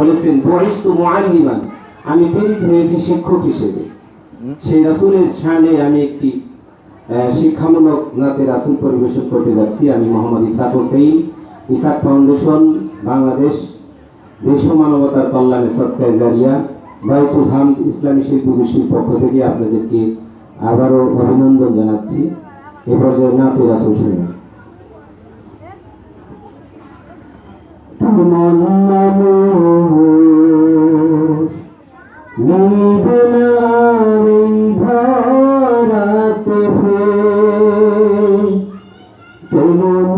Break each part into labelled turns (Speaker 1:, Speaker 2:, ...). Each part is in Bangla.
Speaker 1: বলেছেন বরিস্তু মুআল্লিমান আমি প্রেরিত হয়েছি শিক্ষক হিসেবে। সেই রাসূলের শানে আমি একটি শিক্ষামূলক নাতে রাসূল পরিবেশন করতে যাচ্ছি। আমি মোহাম্মদ ইসাক হোসেন ইসাক ফাউন্ডেশন বাংলাদেশ দেশ ও মানবতার কল্যাণে সৎকায় জারিয়া বাইতুল হামদ ইসলামী শিল্প গোষ্ঠীর পক্ষ থেকে আপনাদেরকে আবারও অভিনন্দন জানাচ্ছি। এ পর্যায়ে নাতে রাসূল শুনে তেমন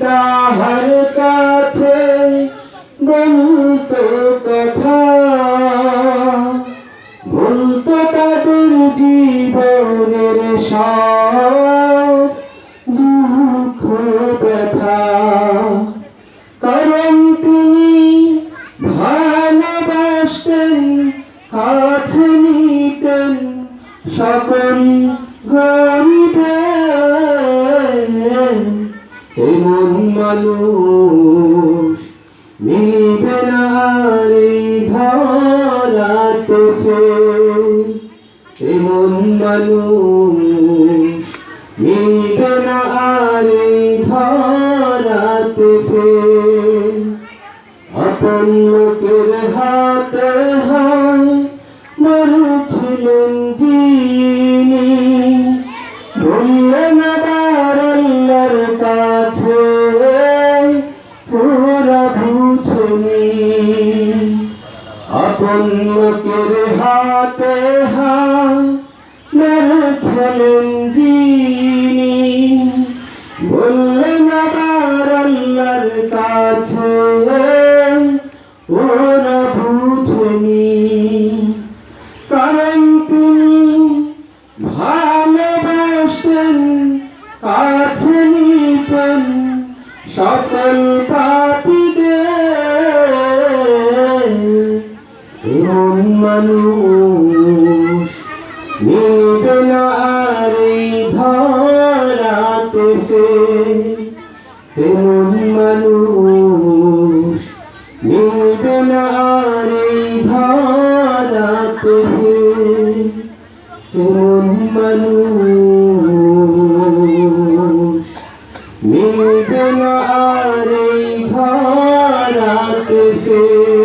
Speaker 1: তাহার কাছে বলতো কথা। বলতো তাদের জীবনের দুঃখ ব্যথা। কারণ তিনি ভালোবাসতেন, কাছে নিতেন সকল মানুষ মিলবে ধরাতে এমন মানুষ মিলবে ধরাতে আপন লোকের আপন লোকের হাতে মেরে খেলেন যিনি। বললেন, আবার আল্লাহর কাছে ওরা বুঝনি। কারণ তিনি ভালোবাসতেন কাছে নিতেন সকল পাপীদের মানুষ মিলবে না রে ধরাতে ফের। তেমন মানুষ মিলবে না রে ধরাতে ফের। তেমন মানুষ মিলবে না রে ধরাতে ফের।